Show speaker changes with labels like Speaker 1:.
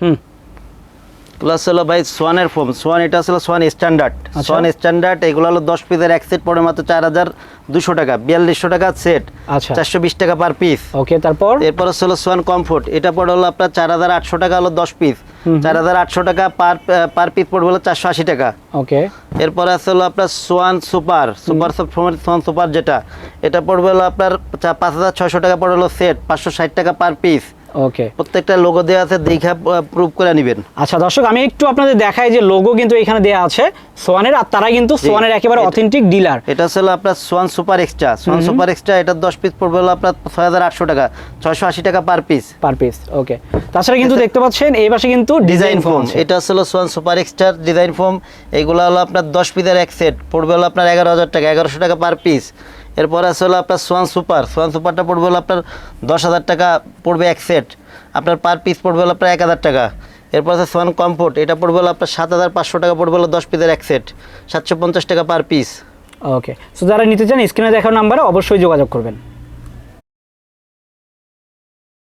Speaker 1: হুম।
Speaker 2: এগুলো হলো ভাই সোয়ানের ফোম। সোয়ান এটা হলো সোয়ান স্ট্যান্ডার্ড।
Speaker 1: আচ্ছা।
Speaker 2: সোয়ান স্ট্যান্ডার্ড এগুলো হলো দশ পিসের এক সেট পড়ে মাত্র চার হাজার দুশো টাকা। বিয়াল্লিশশো টাকা সেট
Speaker 1: আচ্ছা।
Speaker 2: চারশো বিশ টাকা পার পিস
Speaker 1: ওকে তারপর?
Speaker 2: এরপর হলো সোয়ান কমফোর্ট এটা পড়ে হলো আপনার চার হাজার আটশো টাকা হলো দশ পিস চার হাজার আটশো টাকা পার পার পিস পড়বে হলো চারশো আশি টাকা।
Speaker 1: ওকে
Speaker 2: এরপরে আছে হলো আপনার Swan super. Super software Swan super যেটা। এটা পড়বে হলো আপনার পাঁচ হাজার ছয়শো টাকা পড়বে হলো সেট পাঁচশো ষাট টাকা পার পিস
Speaker 1: ওকে
Speaker 2: প্রত্যেকটা লোগো দেওয়া আছে দীঘা প্রুভ করে নেবেন।
Speaker 1: আচ্ছা দর্শক আমি একটু আপনাদের দেখাই যে লোগো কিন্তু এখানে দেওয়া আছে সোয়ানের আর তারা কিন্তু সোয়ানের একেবারে অথেন্টিক ডিলার
Speaker 2: এটা হলো আপনার Swan super extra. Swan super extra এটা দশ পিস পড়বে হলো আপনার ছয় হাজার আটশো টাকা ছয়শো আশি টাকা per piece
Speaker 1: per piece okay তাছাড়া কিন্তু দেখতে পাচ্ছেন এই পাশে কিন্তু
Speaker 2: ডিজাইন
Speaker 1: ফোম
Speaker 2: এটা হচ্ছে হলো Swan super extra design foam এইগুলো হলো আপনার দশ পিসের এক সেট পড়বে হলো আপনার এগারো হাজার টাকা এগারোশো টাকা পার পিস এরপর আছে হলো আপনার সোয়ান সুপার সোয়ান সুপারটা পড়বে হলো আপনার দশ হাজার টাকা, পড়বে এক সেট আপনার পার পিস পড়বে হলো আপনার এক হাজার টাকা। এরপর আছে সোয়ান কমফোর্ট এটা পড়বে হলো আপনার সাত হাজার পাঁচশো টাকা, পড়বে হলো দশ পিসের এক সেট সাতশো পঞ্চাশ টাকা পার পিস
Speaker 1: ওকে সো যারা নিতে চান স্ক্রিনে দেখার নাম্বারে অবশ্যই যোগাযোগ করবেন।